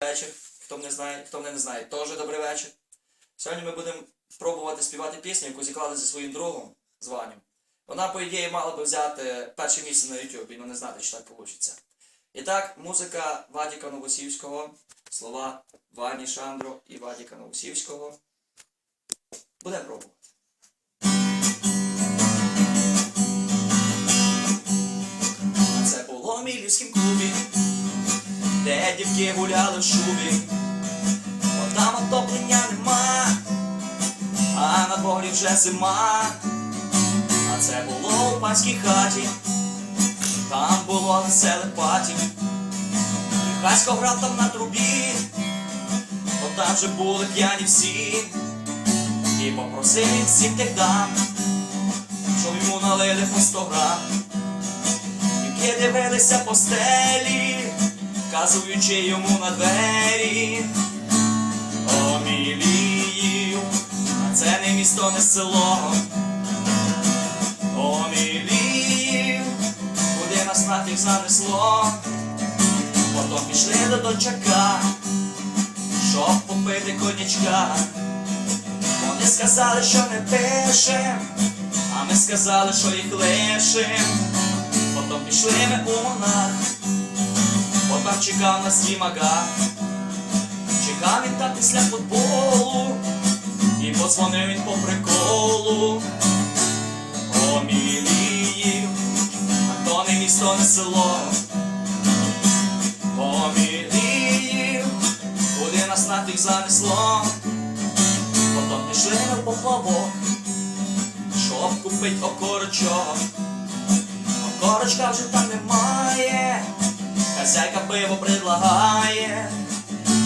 вечір. Хто мене знає, хто мене не знає, теж добрий вечір. Сьогодні ми будемо пробувати співати пісню, яку зіклали зі своїм другом з Ваню. Вона, по ідеї, мала би взяти перше місце на YouTube, але не знати, чи так вийде. І так, музика Вадіка Новосівського, слова Вані Шандро і Вадіка Новосівського. Будемо пробувати. Дівки гуляли в шубі. Бо там отоплення нема, а на дворі вже зима. А це було у панській хаті, там було веселе паті. І Хасько грав там на трубі, бо там же були п'яні всі. І попросив він всіх тих дам, щоб йому налили по сто грам. Дивилися по стелі, вказуючи йому на двері. О, мілію, а це не місто, не село. О, мілію, куди нас нафіг занесло. Потім пішли до дочака, щоб попити конячка. Вони сказали, що не пишем, а ми сказали, що їх лишим. Потім пішли ми у монах, там чекав нас Дімага. Чекав він там після футболу, і подзвонив він по приколу. О, мілію, а то не місто, не село. О, мілію, куди нас нафіг занесло. Потім пішли ми в поплавок, щоб купить окорочок. Окорочка вже там немає, хазяйка пиво предлагає,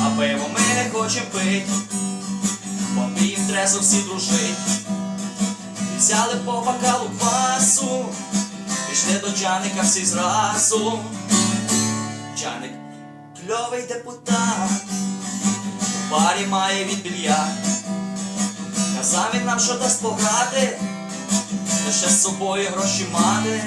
а пиво ми не хочем пить, бо їм трезо всі дружить. І взяли по бокалу квасу, пішли до Джаника всі зразу. Джаник кльовий депутат, у барі має він більярд. Казав він нам, що дасть пограти, лише з собою гроші мати.